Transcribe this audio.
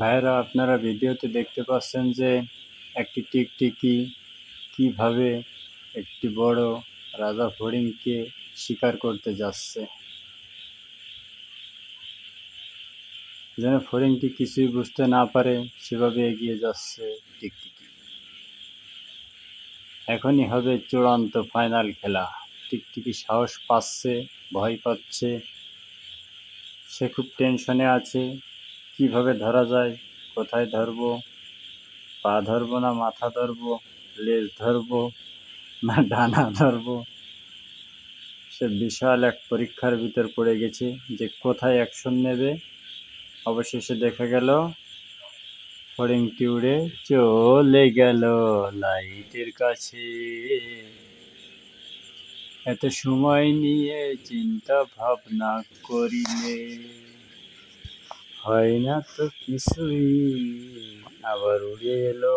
ভাইয়েরা, আপনারা ভিডিওতে দেখতে পাচ্ছেন যে একটি টিকটিকি কীভাবে একটি বড় রাজা ফড়িংকে শিকার করতে যাচ্ছে। যেন ফড়িংটি কিছুই বুঝতে না পারে, সেভাবে এগিয়ে যাচ্ছে টিকটিকি। এখনই হবে চূড়ান্ত ফাইনাল খেলা। টিকটিকি সাহস পাচ্ছে, ভয় পাচ্ছে, সে খুব টেনশনে আছে। কীভাবে ধরা যায়, কোথায় ধরবো, পা ধরবো না মাথা ধরবো, লেজ ধরবো না ডানা ধরবো? সে বিশাল এক পরীক্ষার ভিতর পড়ে গেছে যে কোথায় অ্যাকশন নেবে। অবশেষে দেখা গেল ফড়িংটি উড়ে চলে গেল লাইটের কাছে। এত সময় নিয়ে চিন্তা ভাবনা করিলে। হয় না তো কিছুই আবার উড়ে এলো